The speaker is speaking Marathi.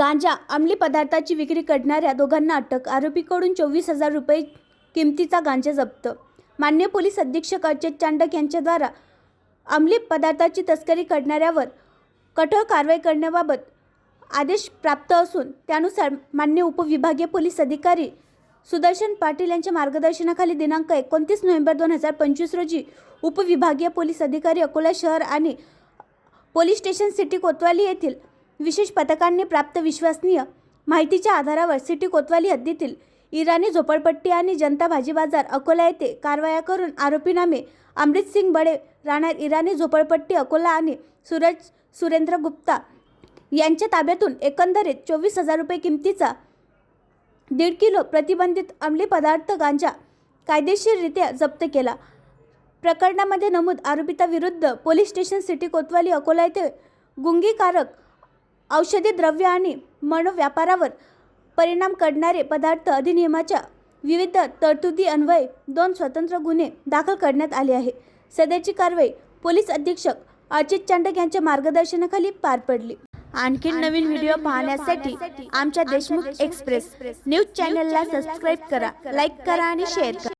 गांजा अंमली पदार्थाची विक्री करणाऱ्या दोघांना अटक आरोपीकडून चोवीस हजार रुपये किमतीचा गांजा जप्त. मान्य पोलीस अधीक्षक अजय चांडक यांच्याद्वारा अंमली पदार्थाची तस्करी करणाऱ्यावर कठोर कारवाई करण्याबाबत आदेश प्राप्त असून त्यानुसार मान्य उपविभागीय पोलीस अधिकारी सुदर्शन पाटील यांच्या मार्गदर्शनाखाली दिनांक एकोणतीस नोव्हेंबर दोन हजार पंचवीस रोजी उपविभागीय पोलीस अधिकारी अकोला शहर आणि पोलीस स्टेशन सिटी कोतवाली येथील विशेष पथकांनी प्राप्त विश्वसनीय माहितीच्या आधारावर सिटी कोतवाली हद्दीतील इराणी झोपडपट्टी आणि जनता भाजी बाजार अकोला येथे कारवाया करून आरोपीनामे अमृतसिंग बडे राहणार इराणी झोपडपट्टी अकोला आणि सूरज सुरेंद्र गुप्ता यांच्या ताब्यातून एकंदरीत चोवीस हजार रुपये किमतीचा दीड किलो प्रतिबंधित अंमली पदार्थ गांजा कायदेशीररित्या जप्त केला. प्रकरणामध्ये नमूद आरोपिताविरुद्ध police station city Kotwali Akola येथे गुंगीकारक औषधी द्रव्य आणि मनोव्यापारावर परिणाम करणारे पदार्थ अधिनियमाच्या विविध तरतुदी अन्वये दोन स्वतंत्र गुन्हे दाखल करण्यात आले आहे सध्याची कारवाई पोलीस अधीक्षक अजित चांडक यांच्या मार्गदर्शनाखाली पार पडली. आणखी नवीन व्हिडिओ पाहण्यासाठी आमच्या देशमुख एक्सप्रेस न्यूज चॅनलला सबस्क्राईब करा लाईक करा आणि शेअर करा.